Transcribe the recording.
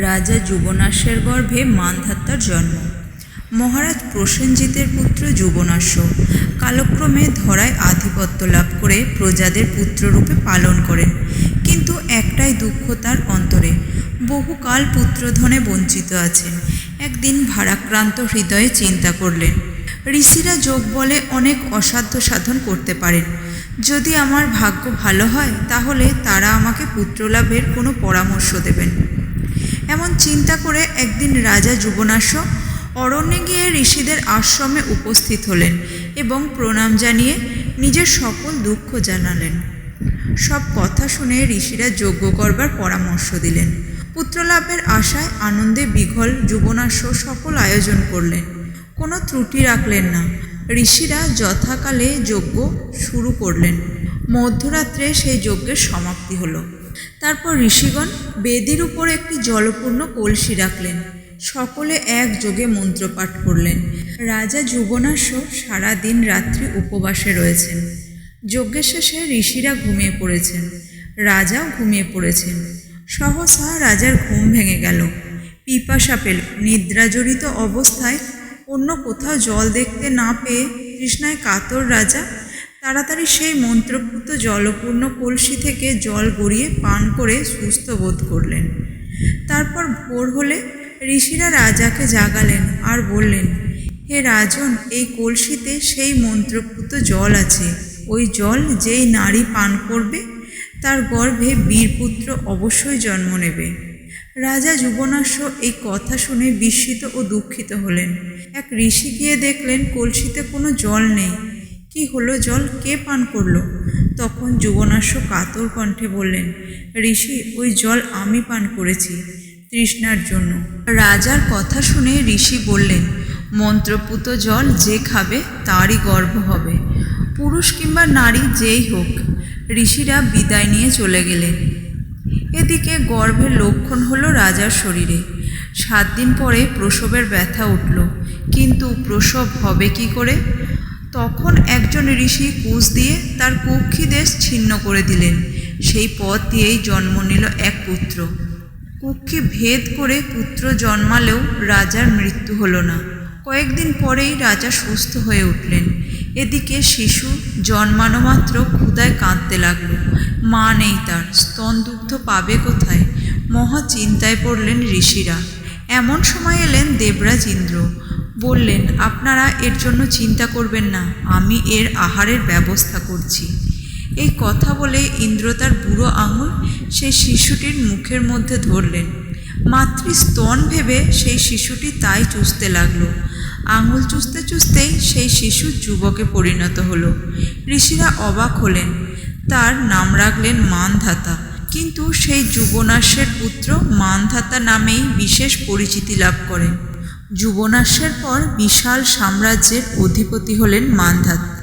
রাজা যুবনাশ্বের গর্ভে মানধাত্তার জন্ম। মহারাজ প্রসেনজিতের পুত্র যুবনাশ্য কালক্রমে ধরায় আধিপত্য লাভ করে প্রজাদের পুত্ররূপে পালন করেন। কিন্তু একটাই দুঃখ তার অন্তরে। বহুকাল পুত্রধনে বঞ্চিত আছেন। একদিন ভারাক্রান্ত হৃদয়ে চিন্তা করলেন, ঋষিরা যোগ বলে অনেক অসাধ্য সাধন করতে পারেন। যদি আমার ভাগ্য ভালো হয়, তাহলে তারা আমাকে পুত্রলাভের কোনো পরামর্শ দেবেন। এমন চিন্তা করে একদিন রাজা যুবনাশ অরণ্যে গিয়ে ঋষিদের আশ্রমে উপস্থিত হলেন এবং প্রণাম জানিয়ে নিজের সকল দুঃখ জানালেন। সব কথা শুনে ঋষিরা যজ্ঞ করবার পরামর্শ দিলেন। পুত্রলাভের আশায় আনন্দে বিঘল যুবনাশ্য সকল আয়োজন করলেন। কোনো ত্রুটি রাখলেন না। ঋষিরা যথাকালে যজ্ঞ শুরু করলেন। মধ্যরাত্রে সেই যজ্ঞের সমাপ্তি হলো। তারপর ঋষিগণ বেদির উপর একটি জলপূর্ণ কলসি রাখলেন। সকলে একযোগে মন্ত্রপাঠ করলেন। রাজা যুবনাশ্য সারা দিন রাত্রি উপবাসে রয়েছেন। যজ্ঞের শেষে ঋষিরা ঘুমিয়ে পড়েছেন। রাজাও ঘুমিয়ে পড়েছেন। সহসা রাজার ঘুম ভেঙে গেল। পিপাসা পেল। নিদ্রাজড়িত অবস্থায় অন্য কোথাও জল দেখতে না পেয়ে তৃষ্ণায় কাতর রাজা তাড়াতাড়ি সেই মন্ত্রপুত জলপূর্ণ কলসি থেকে জল গড়িয়ে পান করে সুস্থ বোধ করলেন। তারপর ভোর হলে ঋষিরা রাজাকে জাগালেন আর বললেন, হে রাজন, এই কলসিতে সেই মন্ত্রপুত জল আছে। ওই জল যেই নারী পান করবে, তার গর্ভে বীরপুত্র অবশ্যই জন্ম নেবে। রাজা যুবনাশ্য এই কথা শুনে বিস্মিত ও দুঃখিত হলেন। এক ঋষি গিয়ে দেখলেন, কলসিতে কোনো জল নেই। কি হলো জল? কে পান করল? তখন যুবনাশ্য কাতর কণ্ঠে বললেন, ঋষি, ওই জল আমি পান করেছি তৃষ্ণার জন্য। রাজার কথা শুনে ঋষি বললেন, মন্ত্রপুত জল যে খাবে তারই গর্ভ হবে। পুরুষ কিংবা নারী যেই হোক। ঋষিরা বিদায় নিয়ে চলে গেলেন। এদিকে গর্ভের লক্ষণ হলো রাজার শরীরে। সাত দিন পরে প্রসবের ব্যথা উঠল। কিন্তু প্রসব হবে কি করে? তখন একজন ঋষি কুশ দিয়ে তার কুক্ষি দেশ ছিন্ন করে দিলেন। সেই পথ দিয়েই জন্ম নিল এক পুত্র। কুক্ষি ভেদ করে পুত্র জন্মালেও রাজার মৃত্যু হলো না। কয়েকদিন পরেই রাজা সুস্থ হয়ে উঠলেন। এদিকে শিশু জন্মানো মাত্র ক্ষুদায় কাঁদতে লাগল। মা নেই তার, স্তনদুগ্ধ পাবে কোথায়? মহা চিন্তায় পড়লেন ঋষিরা। এমন সময় এলেন দেবরাজ ইন্দ্র। বললেন, আপনারা এর জন্য চিন্তা করবেন না, আমি এর আহারের ব্যবস্থা করছি। এই কথা বলে ইন্দ্র তার বুড়ো আঙুল সেই শিশুটির মুখের মধ্যে ধরলেন। মাতৃস্তন ভেবে সেই শিশুটি তাই চুষতে লাগল। আঙুল চুষতে চুষতেই সেই শিশু যুবকে পরিণত হলো। ঋষিরা অবাক হলেন, তার নাম রাখলেন মানধাতা। কিন্তু সেই যুবনাশ্বের পুত্র মানধাতা নামেই বিশেষ পরিচিতি লাভ করেন। যুবনাশ্বের পর বিশাল সাম্রাজ্যের অধিপতি হলেন মানধাত।